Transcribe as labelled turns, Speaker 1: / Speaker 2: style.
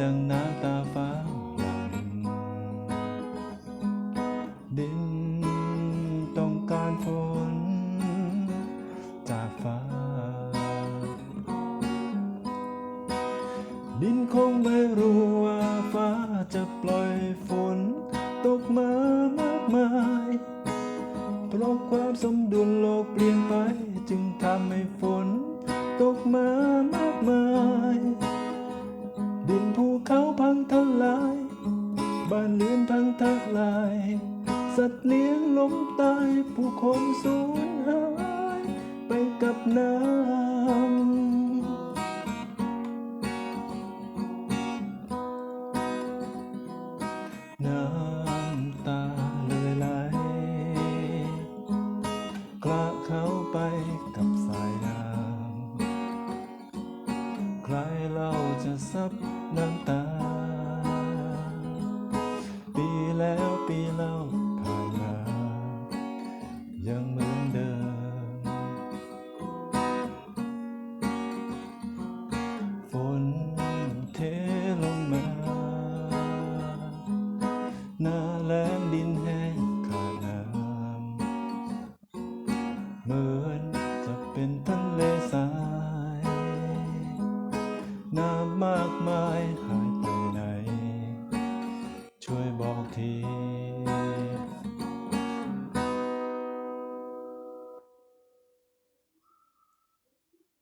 Speaker 1: ดังน้ำตาฟ้าหลังดินต้องการฝนจากฟ้า ดินคงไม่รู้ว่าฟ้าจะปล่อยฝน ตกมามากมายเพราะความสมดุลโลกเปลี่ยนไปจึงทำให้ฝน ตกมามากมาย สัตว์เลี้ยงล้มตายผู้คนสูญหายไปกับน้ำ น้ำตาเลยไหลกละเขาไปกับสายน้ำ ใครเราจะซับน้ำตา เทลงมา หน้าแรงดินแห้งขาดน้ำเหมือนจะเป็นทะเลทราย น้ำมากมายหายไปไหน ช่วยบอกที